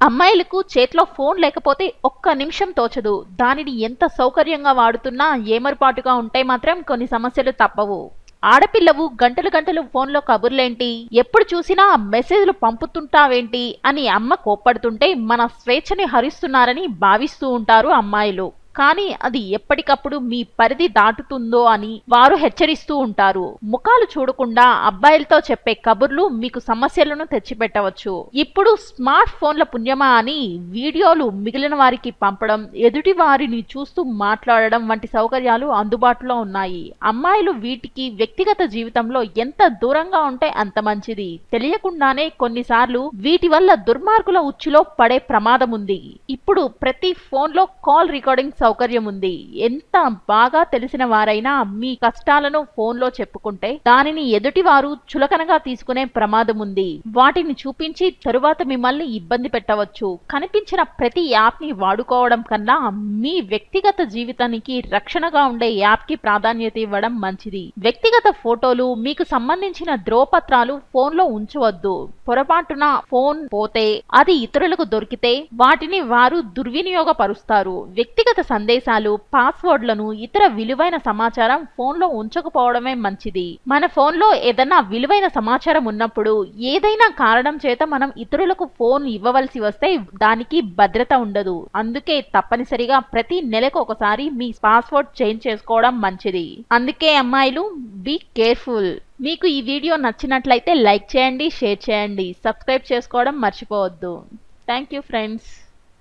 అమ్మాయిలకు చేతిలో ఫోన్ లేకపోతే ఒక్క నిమిషం తోచదు. దానిని ఎంత సౌకర్యంగా వాడుతున్నా ఏమరుపాటుగా ఉంటే మాత్రం కొన్ని సమస్యలు తప్పవు. ఆడపిల్లవు గంటలు గంటలు ఫోన్లో కబుర్లేంటి? ఎప్పుడు చూసినా మెసేజ్లు పంపుతుంటావేంటి? అని అమ్మ కోప్పడుతుంటే మన స్వేచ్ఛని హరిస్తున్నారని భావిస్తూ ఉంటారు అమ్మాయిలు. కానీ అది ఎప్పటికప్పుడు మీ పరిధి దాటుతుందో అని వారు హెచ్చరిస్తూ ఉంటారు. ముఖాలు చూడకుండా అబ్బాయిలతో చెప్పే కబుర్లు మీకు సమస్యలను తెచ్చిపెట్టవచ్చు. ఇప్పుడు స్మార్ట్ ఫోన్ల పుణ్యమా అని వీడియోలు మిగిలిన వారికి పంపడం ఎదుటి వారిని చూస్తూ మాట్లాడడం వంటి సౌకర్యాలు అందుబాటులో ఉన్నాయి. అమ్మాయిలు వీటికి వ్యక్తిగత జీవితంలో ఎంత దూరంగా ఉంటే అంత మంచిది. తెలియకుండానే కొన్నిసార్లు వీటి వల్ల దుర్మార్గుల ఉచ్చులో పడే ప్రమాదం ఉంది ఇప్పుడు ప్రతి ఫోన్లో కాల్ రికార్డింగ్ సౌకర్యం ఉంది ఎంత బాగా తెలిసిన వారైనా మీ కష్టాలను ఫోన్లో చెప్పుకుంటే దానిని ఎదుటివారు చులకనగా తీసుకునే ప్రమాదం ఉంది వాటిని చూపించి తరువాత మిమ్మల్ని ఇబ్బంది పెట్టవచ్చు. కనిపించిన ప్రతి యాప్ని వాడుకోవడం కన్నా మీ వ్యక్తిగత జీవితానికి రక్షణగా ఉండే యాప్కి ప్రాధాన్యత ఇవ్వడం మంచిది. వ్యక్తిగత ఫోటోలు మీకు సంబంధించిన ధ్రువపత్రాలు ఫోన్లో ఉంచవద్దు. పొరపాటున ఫోన్ పోతే అది ఇతరులకు దొరికితే వాటిని వారు దుర్వినియోగపరుస్తారు. వ్యక్తిగత సందేశాలు పాస్వర్డ్లను ఇతర విలువైన సమాచారం ఫోన్లో ఉంచకపోవడమే మంచిది. మన ఫోన్లో ఏదైనా విలువైన సమాచారం ఉన్నప్పుడు ఏదైనా కారణం చేత మనం ఇతరులకు ఫోన్ ఇవ్వవలసి వస్తే దానికి భద్రత ఉండదు. అందుకే తప్పనిసరిగా ప్రతి నెలకు ఒకసారి మీ పాస్వర్డ్ చేంజ్ చేసుకోవడం మంచిది. అందుకే అమ్మాయిలు బీ కేర్ఫుల్ మీకు ఈ వీడియో నచ్చినట్లయితే లైక్ చేయండి షేర్ చేయండి. సబ్స్క్రైబ్ చేసుకోవడం మర్చిపోవద్దు. Thank you friends